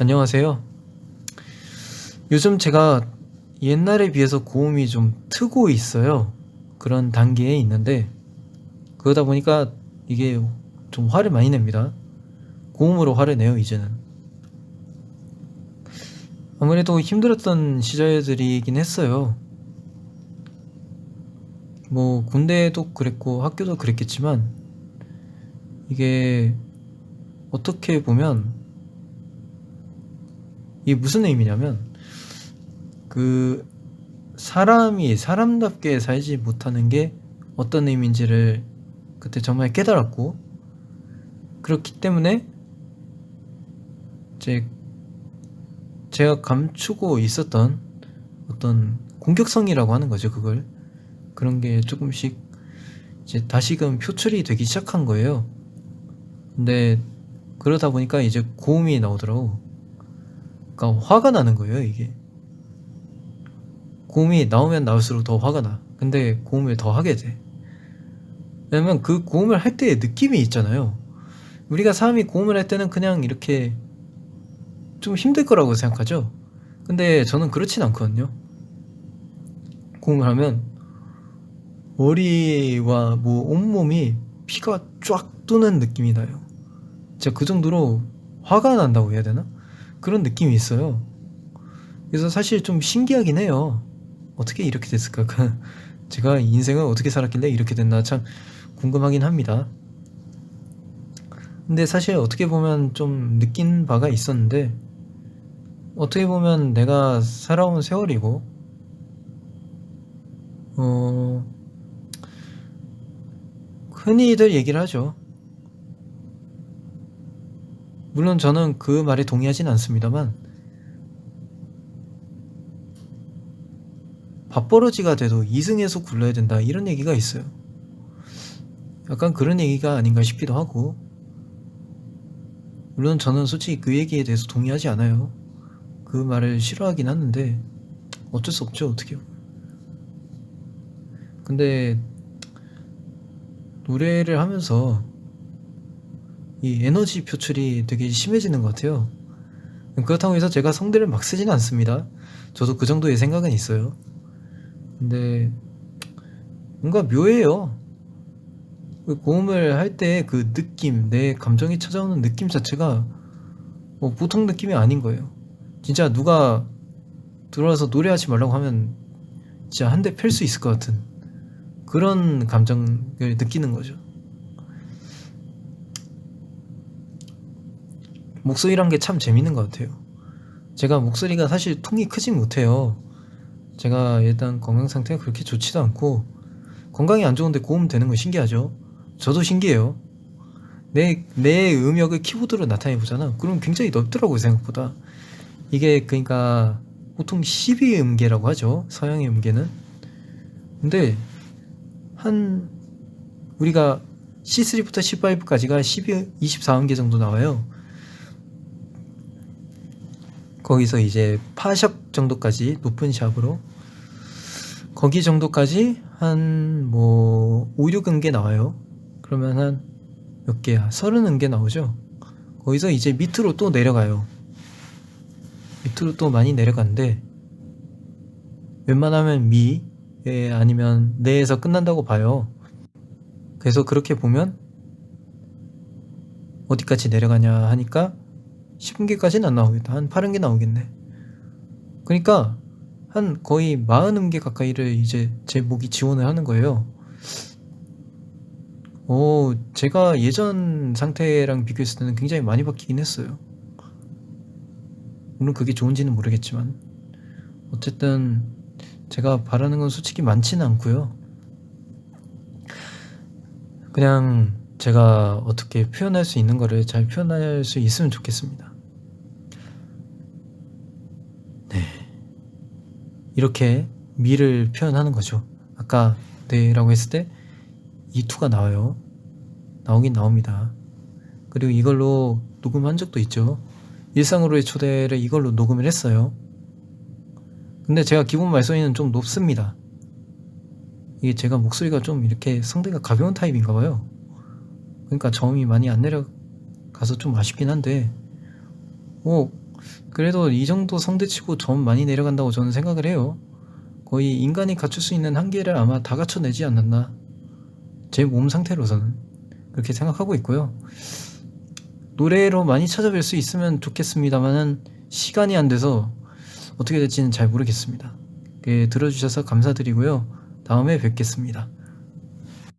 안녕하세요. 요즘 제가 옛날에 비해서 고음이 좀 트고 있어요. 그런 단계에 있는데, 그러다 보니까 이게 좀 화를 많이 냅니다. 고음으로 화를 내요, 이제는. 아무래도 힘들었던 시절들이긴 했어요. 뭐, 군대도 그랬고, 학교도 그랬겠지만, 이게, 어떻게 보면, 이게 무슨 의미냐면 그 사람이 사람답게 살지 못하는 게 어떤 의미인지를 그때 정말 깨달았고 그렇기 때문에 제 제가 감추고 있었던 어떤 공격성이라고 하는 거죠 그걸. 그런 게 조금씩 이제 다시금 표출이 되기 시작한 거예요. 근데 그러다 보니까 이제 고음이 나오더라고 그러니까 화가 나는 거예요, 이게. 고음이 나오면 나올수록 더 화가 나. 근데 고음을 더 하게 돼. 왜냐면 그 고음을 할 때의 느낌이 있잖아요. 우리가 사람이 고음을 할 때는 그냥 이렇게 좀 힘들 거라고 생각하죠. 근데 저는 그렇진 않거든요. 고음을 하면 머리와 뭐 온몸이 피가 쫙 도는 느낌이 나요. 진짜 그 정도로 화가 난다고 해야 되나? 그런 느낌이 있어요. 그래서 사실 좀 신기하긴 해요. 어떻게 이렇게 됐을까? 제가 인생을 어떻게 살았길래 이렇게 됐나 참 궁금하긴 합니다. 근데 사실 어떻게 보면 좀 느낀 바가 있었는데, 어떻게 보면 내가 살아온 세월이고, 어, 흔히들 얘기를 하죠. 물론 저는 그 말에 동의하진 않습니다만 밥버러지가 돼도 이승에서 굴러야 된다 이런 얘기가 있어요. 약간 그런 얘기가 아닌가 싶기도 하고 물론 저는 솔직히 그 얘기에 대해서 동의하지 않아요. 그 말을 싫어하긴 하는데 어쩔 수 없죠 어떻게요. 근데 노래를 하면서 이 에너지 표출이 되게 심해지는 것 같아요. 그렇다고 해서 제가 성대를 막 쓰지는 않습니다. 저도 그 정도의 생각은 있어요. 근데 뭔가 묘해요. 그 고음을 할 때 그 느낌, 내 감정이 찾아오는 느낌 자체가 뭐 보통 느낌이 아닌 거예요. 진짜 누가 들어와서 노래하지 말라고 하면 진짜 한 대 펼 수 있을 것 같은 그런 감정을 느끼는 거죠. 목소리란 게 참 재밌는 것 같아요. 제가 목소리가 사실 통이 크진 못해요. 제가 일단 건강 상태가 그렇게 좋지도 않고 건강이 안 좋은데 고음 되는 건 신기하죠. 저도 신기해요. 내, 내 음역을 키보드로 나타내 보잖아. 그럼 굉장히 넓더라고요, 생각보다. 이게 그러니까 보통 12 음계라고 하죠. 서양의 음계는. 근데 한 우리가 C3부터 C5까지가 12, 24음계 정도 나와요. 거기서 이제 파샵 정도까지 높은 샵으로 거기 정도까지 한 뭐 5, 6은개 나와요. 그러면 한 몇 개야? 30은개 나오죠. 거기서 이제 밑으로 또 내려가요. 밑으로 또 많이 내려가는데 웬만하면 미 예, 아니면 내에서 끝난다고 봐요. 그래서 그렇게 보면 어디까지 내려가냐 하니까 10음계까지는 안 나오겠다. 한 8음계 나오겠네. 그러니까 한 거의 40음계 가까이를 이제 제 목이 지원을 하는 거예요. 오, 제가 예전 상태랑 비교했을 때는 굉장히 많이 바뀌긴 했어요. 물론 그게 좋은지는 모르겠지만 어쨌든 제가 바라는 건 솔직히 많지는 않고요. 그냥 제가 어떻게 표현할 수 있는 거를 잘 표현할 수 있으면 좋겠습니다. 이렇게 미를 표현하는 거죠. 아까 네라고 했을 때 이 투가 나와요. 나오긴 나옵니다. 그리고 이걸로 녹음한 적도 있죠. 일상으로의 초대를 이걸로 녹음을 했어요. 근데 제가 기본 말소리는 좀 높습니다. 이게 제가 목소리가 좀 이렇게 성대가 가벼운 타입인가 봐요. 그러니까 저음이 많이 안 내려가서 좀 아쉽긴 한데, 뭐, 그래도 이 정도 성대치고 좀 많이 내려간다고 저는 생각을 해요. 거의 인간이 갖출 수 있는 한계를 아마 다 갖춰내지 않았나. 제 몸 상태로서는 그렇게 생각하고 있고요. 노래로 많이 찾아뵐 수 있으면 좋겠습니다만은 시간이 안 돼서 어떻게 될지는 잘 모르겠습니다. 예, 들어주셔서 감사드리고요. 다음에 뵙겠습니다.